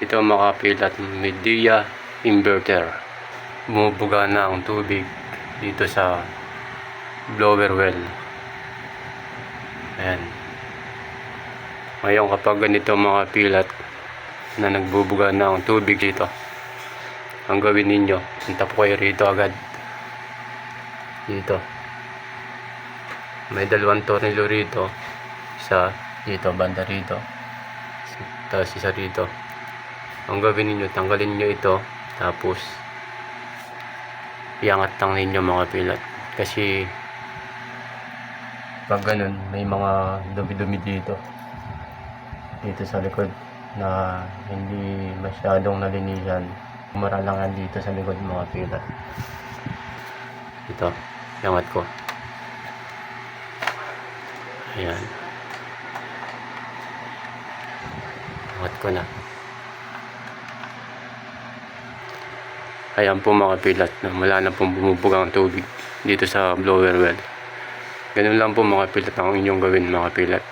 Ito ang makapilat media inverter. Bumubuga na ang tubig dito sa blower well. Ayan. Ngayon kapag ganito mga pilat na nagbubuga na ang tubig dito, ang gawin ninyo, punta kayo rito agad. Dito. May dalawang tornilyo rito. Isa dito, banda rito. Tapos isa rito. Ang gawin ninyo, tanggalin nyo ito. Tapos, iangat lang ninyo mga pilat. Kasi, pag ganun, may mga dumi-dumi dito. Dito sa likod na hindi masyadong nalinisan. Umara lang yan dito sa likod mga pilat. Ito, iangat ko. Ayan. Angat ko na. Ayan po mga pilat na wala na pong bumubuga ang tubig dito sa blower well. Ganun lang po mga pilat ang inyong gawin mga pilat.